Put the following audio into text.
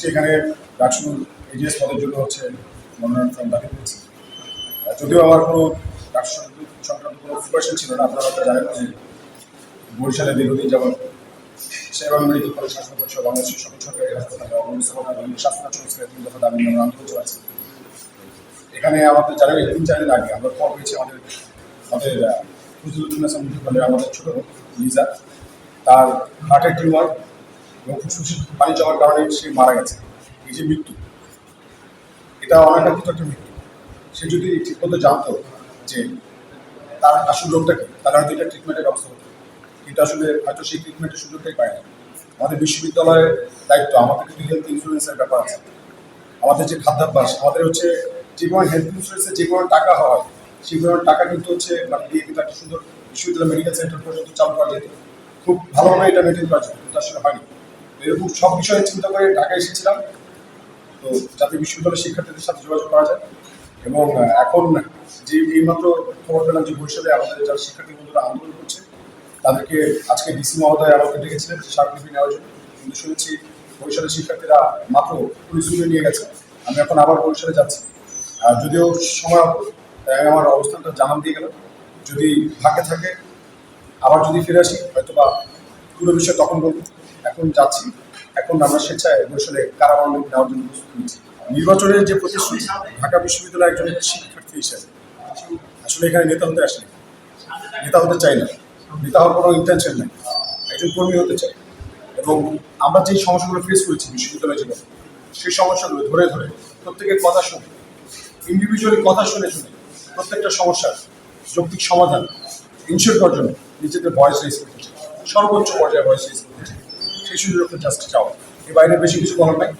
আজকে এখানে ডাকসু এজিএস পদের জন্য হচ্ছে মনোনয়ন ফর্ম দাখিল করেছি। যদিও আমার কোনো ডাকসু সংক্রান্ত কোনো প্রিপারেশন ছিল না, আপনারা হয়তো জানেন যে বরিশালে দীর্ঘদিন যাবত সেবা মেডিকেল কলেজ হাসপাতাল সহ বাংলাদেশের সকল সরকারি হাসপাতাল অবস্থা বিভিন্ন স্বাস্থ্য তিন দফা দাবি এখানে আমাদের জানেন তিন চার দিন আগে, আমরা খবর পেয়েছি আমাদের আমাদের ফজলুদ্দিন আমাদের ছোট লিজা। তার হার্টের টিউমার এবং ফুসফুসে পানি জমার কারণে সে মারা গেছে। এই যে মৃত্যু, এটা অনাকাঙ্ক্ষিত একটা মৃত্যু। সে যদি ঠিকমতো জানতো যে তার আসল রোগটা কি, তাহলে হয়তো এটা ট্রিটমেন্টের ব্যবস্থা হতো। কিন্তু আসলে হয়তো সেই ট্রিটমেন্টের সুযোগটাই পায় না আমাদের বিশ্ববিদ্যালয়ের দায়িত্ব, আমাদের কিন্তু হেলথ ইন্স্যুরেন্সের ব্যাপার আছে। আমাদের যে খাদ্যাভ্যাস, আমাদের হচ্ছে যে কোনো হেলথ ইন্স্যুরেন্সে যে কোনো টাকা হয়, সেই পরিমাণ টাকা কিন্তু হচ্ছে মানে একটা সুন্দর বিশ্ববিদ্যালয় মেডিকেল সেন্টার পর্যন্ত চালু করা যেত। খুব ভালোভাবে এটা মেনটেন করা যেত, কিন্তু আসলে হয়নি। এরকম সব বিষয়ে চিন্তা করে ঢাকায় এসেছিলাম। তো যাতে বিশ্ববিদ্যালয়ের শিক্ষার্থীদের সাথে যোগাযোগ করা যায় এবং এখন যে এইমাত্র খবর পেলাম যে ভবিষ্যতে আমাদের যারা শিক্ষার্থী বন্ধুরা আন্দোলন করছে, তাদেরকে আজকে ডিসি মহোদয় আমাকে ডেকেছিলেন স্মারকলিপি নেওয়ার জন্য কিন্তু শুনেছি বরিশালের শিক্ষার্থীরা মাত্র পুলিশ নিয়ে গেছে। আমি এখন আবার বরিশালে যাচ্ছি। আর যদিও সময় তাই আমি আমার অবস্থানটা জানান দিয়ে গেল, যদি ভাগ্যে থাকে, আবার যদি ফিরে আসি হয়তো বা পুরো বিষয় তখন বলব। এখন যাচ্ছি। এখন আমরা স্বেচ্ছায় বরিশালে কারাবরণ নেওয়ার জন্য প্রস্তুতি নিচ্ছি নির্বাচনের যে প্রতিশ্রুতি, ঢাকা বিশ্ববিদ্যালয়ের একজন শিক্ষার্থী হিসেবে, আসলে এখানে নেতা হতে আসেনি। নেতা হতে চাই না। নেতা হওয়ার কোনো ইন্টেনশন নেই। একজন কর্মী হতে চাই এবং আমরা যেই সমস্যাগুলো ফেস করেছি বিশ্ববিদ্যালয় জীবনে সেই সমস্যাগুলো ধরে ধরে প্রত্যেকের কথা শুনে ইন্ডিভিজুয়ালি কথা শুনে শুনে প্রত্যেকটা সমস্যার যৌক্তিক সমাধান ইনশিওর করার জন্য নিজেদের ভয়েস রেস করতে চাই। সর্বোচ্চ পর্যায়ে ভয়েস রেস করতে চাই। সেই সুযোগটা জাস্ট চাওয়া। এর বাইরে বেশি কিছু বলার নাই।